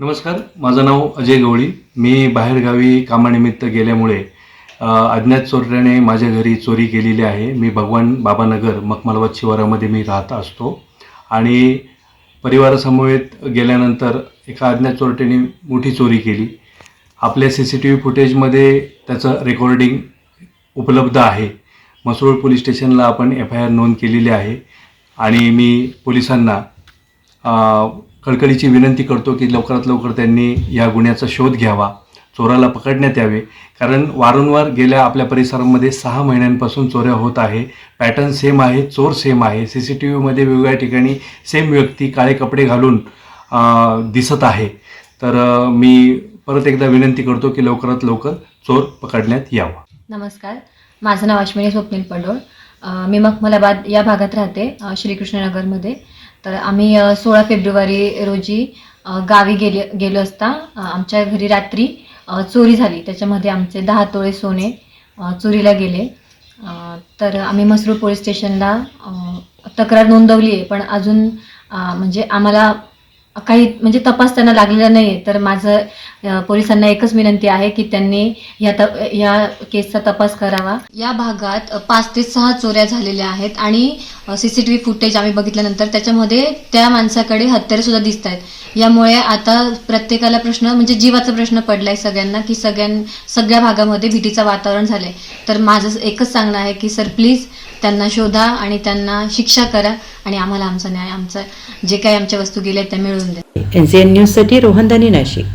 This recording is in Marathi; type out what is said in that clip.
नमस्कार माझं नाव अजय गवळी. मी बाहेरगावी कामानिमित्त गेल्यामुळे अज्ञात चोरट्याने माझ्या घरी चोरी केलेली आहे. मी भगवान बाबानगर मखमलवाद शिवारामध्ये मी राहत असतो. आणि परिवारासमवेत गेल्यानंतर एका अज्ञात चोरट्याने मोठी चोरी केली. आपल्या सी सी टी व्ही फुटेजमध्ये त्याचं रेकॉर्डिंग उपलब्ध आहे. मसरूळ पोलीस स्टेशनला आपण एफ आय आर नोंद केलेली आहे. आणि मी पोलिसांना कळकळीची विनंती करतो की लवकरात लवकर त्यांनी या गुन्ह्याचा शोध घ्यावा चोराला पकडण्यात यावे. कारण वारंवार गेल्या आपल्या परिसरामध्ये सहा महिन्यांपासून चोऱ्या होत आहे. पॅटर्न सेम आहे चोर सेम आहे. सी सी टी व्हीमध्ये वेगवेगळ्या ठिकाणी सेम व्यक्ती काळे कपडे घालून दिसत आहे. तर मी परत एकदा विनंती करतो की लवकरात लवकर चोर पकडण्यात यावा. नमस्कार. माझं नाव अश्विनी स्वप्नील पडोळ. मी मखमलाबाद या भागात राहते श्रीकृष्णनगरमध्ये. तर आम्ही सोळा फेब्रुवारी रोजी गावी गेले गेलो असता आमच्या घरी रात्री चोरी झाली. त्याच्यामध्ये आमचे दहा तोळे सोने चोरीला गेले. तर आम्ही मसरूळ पोलीस स्टेशनला तक्रार नोंदवली आहे पण अजून म्हणजे आम्हाला काही म्हणजे तपास त्यांना लागलेला नाही आहे तर माझं पोलिसांना एकच विनंती आहे की त्यांनी या त या केसचा तपास करावा. या भागात पाच ते सहा चोऱ्या झालेल्या आहेत आणि C C T V footage आम्ही बघितल्यानंतर त्याच्यामध्ये त्या माणसाकडे हत्यारे सुद्धा दिसत आहेत यामुळे आता प्रत्येकाला प्रश्न म्हणजे जीवाचा प्रश्न पडलाय सगळ्यांना की सगळ्यां सगळ्या भागामध्ये भीतीचं वातावरण झालंय. तर माझं एकच सांगणं आहे की सर प्लीज त्यांना शोधा आणि त्यांना शिक्षा करा आणि आम्हाला आमचा न्याय आमचा जे काही आमच्या वस्तू गेल्या त्या मिळवून द्या. एन सी एन न्यूजसाठी रोहन नाशिक.